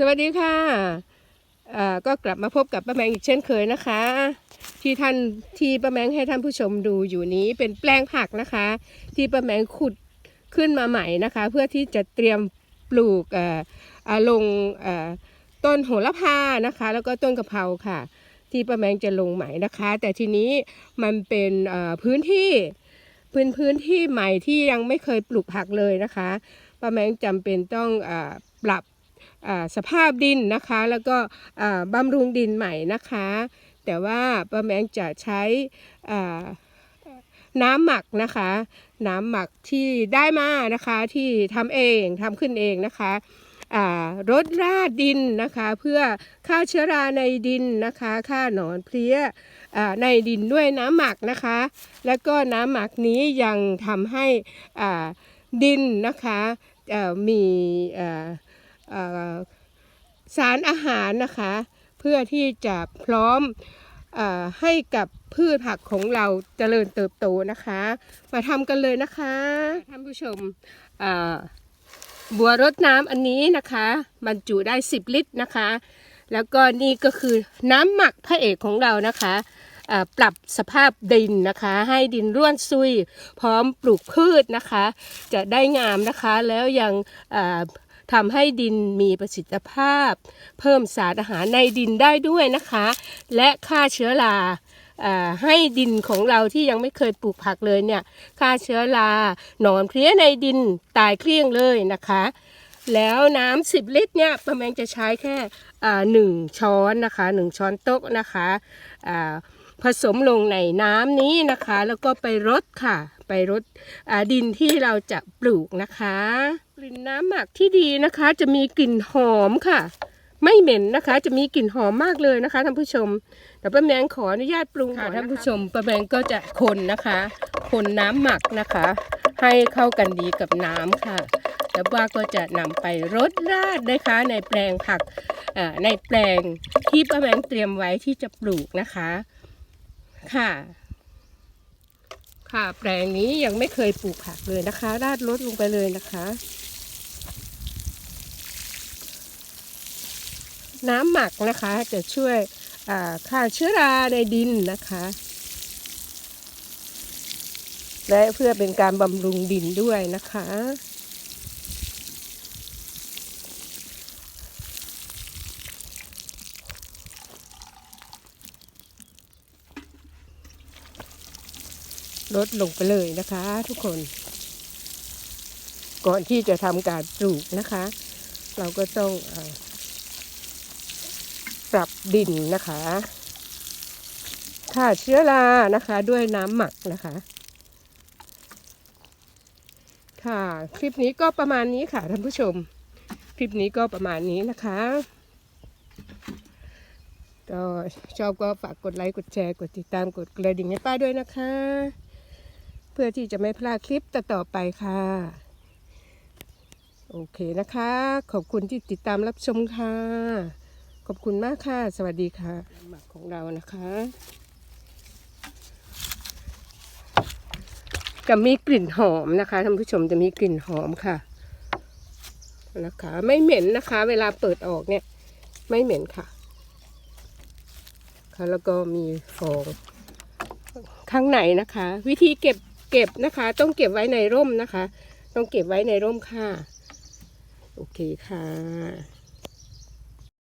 สวัสดีค่ะก็กลับมาพบกับป้าแมงอีกเช่นเคยนะคะ ที่ท่านที่ป้าแมงให้ท่านผู้ชมดูอยู่นี้เป็นแปลงผักนะคะ ที่ป้าแมงขุดขึ้นมาใหม่นะคะ เพื่อที่จะเตรียมปลูกลงต้นโหระพานะคะ แล้วก็ต้นกะเพราค่ะ ที่ป้าแมงจะลงใหม่นะคะ แต่ทีนี้มันเป็นพื้นที่พื้นพื้นที่ใหม่ที่ยังไม่เคยปลูกผักเลยนะคะป้าแมงจำเป็นต้องอปรับ สภาพดินนะคะ แล้วก็บำรุงดินใหม่นะคะ แต่ว่าป้าแมงจะใช้น้ำหมักนะคะ น้ำหมักที่ได้มานะคะที่ทำเองทำขึ้นเองนะคะรดราดดินนะคะ เพื่อฆ่าเชื้อราในดินนะคะฆ่าหนอนเพลี้ยในดินด้วยน้ำหมักนะคะ แล้วก็น้ำหมักนี้ยังทำให้ดินนะคะมีอ สารอาหารนะคะ เพื่อที่จะพร้อมอให้กับพืชผักของเราเจริญเติบโตนะคะ มาทำกันเลยนะคะท่านผู้ชมบัวรดน้ำอันนี้นะคะบรรจุได้ 10 ลิตรนะคะ แล้วก็นี่ก็คือน้ำหมักพระเอกของเรานะคะปรับสภาพดินนะคะ ให้ดินร่วนซุย พร้อมปลูกพืชนะคะ จะได้งามนะคะแล้วยัง ทำให้ดินมีประสิทธิภาพ เพิ่มสารอาหารในดินได้ด้วยนะคะ และฆ่าเชื้อราอให้ดินของเราที่ยังไม่เคยปลูกผักเลยเนี่ยฆ่าเชื้อราหนอนเพลี้ยในดินตายเกลี้ยงเลยนะคะ แล้วน้ำ10ลิตรเนี่ยประแมงจะใช้แค่หนึ่งช้อนนะคะหนึ่งช้อนโต๊ะนะคะ ผสมลงในน้ำนี้นะคะ แล้วก็ไปรดค่ะ ไปรดอ่าดินที่เราจะปลูกนะคะ กลิ่นน้ำหมักที่ดีนะคะ จะมีกลิ่นหอมค่ะ ไม่เหม็นนะคะ จะมีกลิ่นหอมมากเลยนะคะท่านผู้ชมแต่ป้าแมงขออนุญาตปรุงค่ะท่านผู้ชมป้าแมงก็จะคนนะคะ คนน้ำหมักนะคะ ให้เข้ากันดีกับน้ำค่ะแล้วว่าก็จะนำไปรดราดนะคะ ในแปลงผักเอ่อในแปลงที่ป้าแมงเตรียมไว้ที่จะปลูกนะคะ ค่ะ ค่ะ แปลงนี้ยังไม่เคยปลูกผักเลยนะคะ ราดรดลงไปเลยนะคะ น้ำหมักนะคะ จะช่วยฆ่าเชื้อราในดินนะคะ และเพื่อเป็นการบำรุงดินด้วยนะคะ ลดลงไปเลยนะคะ ทุกคน ก่อนที่จะทำการปลูกนะคะ เราก็ต้องอปรับดินนะคะฆ่าเชื้อรานะคะ ด้วยน้ำหมักนะคะค่ะคลิปนี้ก็ประมาณนี้ค่ะท่านผู้ชม คลิปนี้ก็ประมาณนี้นะคะก็ชอบก็ฝากกดไลค์กดแชร์กดติดตามกดกระดิ่งให้ป้าด้วยนะคะ พื่อที่จะไม่พลาดคลิปต่อๆไปค่ะ โอเคนะคะ ขอบคุณที่ติดตามรับชมค่ะ ขอบคุณมากค่ะ สวัสดีค่ะหมักของเรานะคะจะมีกลิ่นหอมนะคะท่านผู้ชมจะมีกลิ่นหอมค่ะนะคะ ไม่เหม็นนะคะ เวลาเปิดออกเนี่ย ไม่เหม็นค่ะค่ะแล้วก็มีฟองข้างในนะคะ วิธีเก็บ เก็บนะคะ ต้องเก็บไว้ในร่มนะคะ ต้องเก็บไว้ในร่มค่ะ โอเคค่ะ